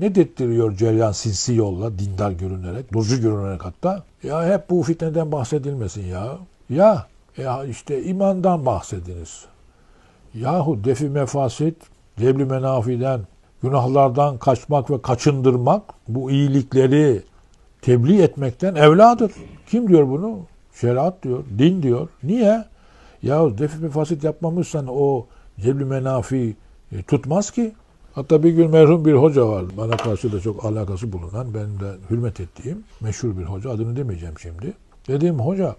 Ne dettiriyor cereyan sinsi yolla, dindar görünerek, nurcu görünerek hatta? Ya hep bu fitneden bahsedilmesin ya. Ya, ya işte imandan bahsediniz. Yahu defi mefasit, devli menafiden, günahlardan kaçmak ve kaçındırmak bu iyilikleri tebliğ etmekten evladır. Kim diyor bunu? Şeriat diyor, din diyor. Niye? Ya defi mefasit yapmamışsan o cebli menafi e, tutmaz ki. Hatta bir gün merhum bir hoca var. Bana karşı da çok alakası bulunan, benim de hürmet ettiğim meşhur bir hoca. Adını demeyeceğim şimdi. Dedim hoca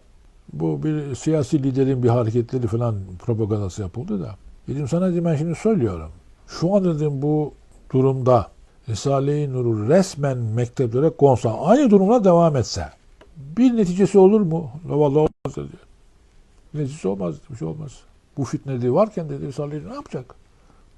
bu bir siyasi liderin bir hareketleri falan propagandası yapıldı da. Dedim sana dedim ben şimdi söylüyorum. Şu an dedim bu durumda Risale-i Nur'u resmen mekteplere konsa aynı durumla devam etse bir neticesi olur mu? La Vallahi olmaz dedi. Neticesi olmaz, bir şey olmaz. Bu fitnedi varken dedi Risale-i ne yapacak?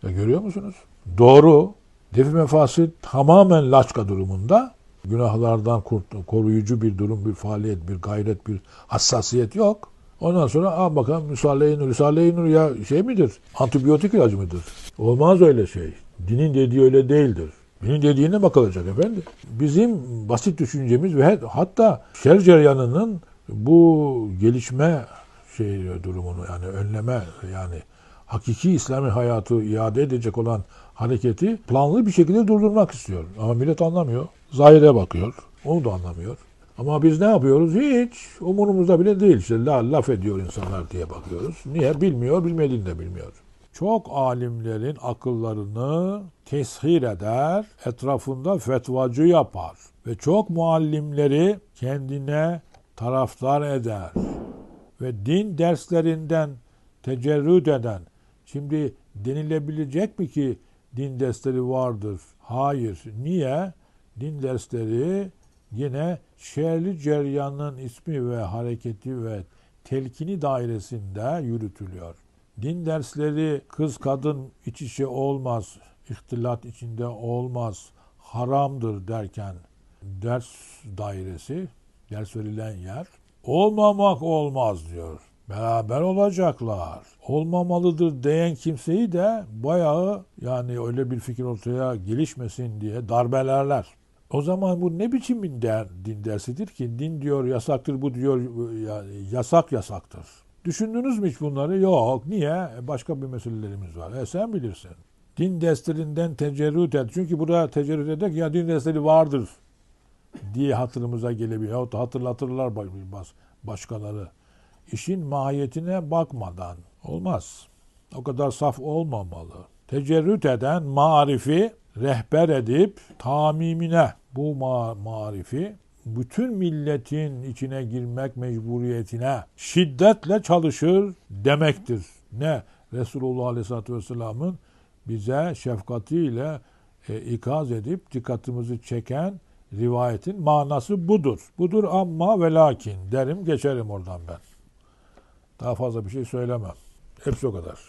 Ya görüyor musunuz? Doğru. Defi mefasit tamamen laçka durumunda günahlardan kurt- koruyucu bir durum, bir faaliyet, bir gayret, bir hassasiyet yok. Ondan sonra al bakalım Risale-i Nur. Risale-i Nur ya şey midir? Antibiyotik ilacı mıdır? Olmaz öyle şey. Dinin dediği öyle değildir. Dinin dediğine bakılacak efendim. Bizim basit düşüncemiz ve hatta şer cereyanının bu gelişme şey durumunu yani önleme yani hakiki İslami hayatı iade edecek olan hareketi planlı bir şekilde durdurmak istiyor. Ama millet anlamıyor. Zahire bakıyor. Onu da anlamıyor. Ama biz ne yapıyoruz? Hiç umurumuzda bile değil. İşte la, laf ediyor insanlar diye bakıyoruz. Niye? Bilmiyor, bilmediğini de bilmiyor. Çok alimlerin akıllarını teshir eder, etrafında fetvacı yapar. Ve çok muallimleri kendine taraftar eder. Ve din derslerinden tecerrüt eden, şimdi denilebilecek mi ki din dersleri vardır? Hayır. Niye? Din dersleri yine şerli ceryanın ismi ve hareketi ve telkini dairesinde yürütülüyor. Din dersleri kız kadın iç içe olmaz, ihtilat içinde olmaz, haramdır derken ders dairesi, ders verilen yer olmamak olmaz diyor. Beraber olacaklar. Olmamalıdır diyen kimseyi de bayağı yani öyle bir fikir ortaya gelişmesin diye darbelerler. O zaman bu ne biçim bir der, din dersidir ki? Din diyor yasaktır, bu diyor yani yasak yasaktır. Düşündünüz mü hiç bunları? Yok. Niye? E, Başka bir meselelerimiz var. E sen bilirsin. Din derslerinden tecerrüt et. Çünkü burada tecerrüt ederek ya din dersleri vardır diye hatırımıza gelebilir. Yahut da hatırlatırlar baş- başkaları. İşin mahiyetine bakmadan olmaz. O kadar saf olmamalı. Tecerrüt eden marifi rehber edip tamimine bu ma- marifi bütün milletin içine girmek mecburiyetine şiddetle çalışır demektir. Ne? Resulullah Aleyhisselatü Vesselam'ın bize şefkatiyle e, ikaz edip dikkatimizi çeken rivayetin manası budur. Budur ama ve lakin derim geçerim oradan ben. Daha fazla bir şey söylemem. Hepsi o kadar.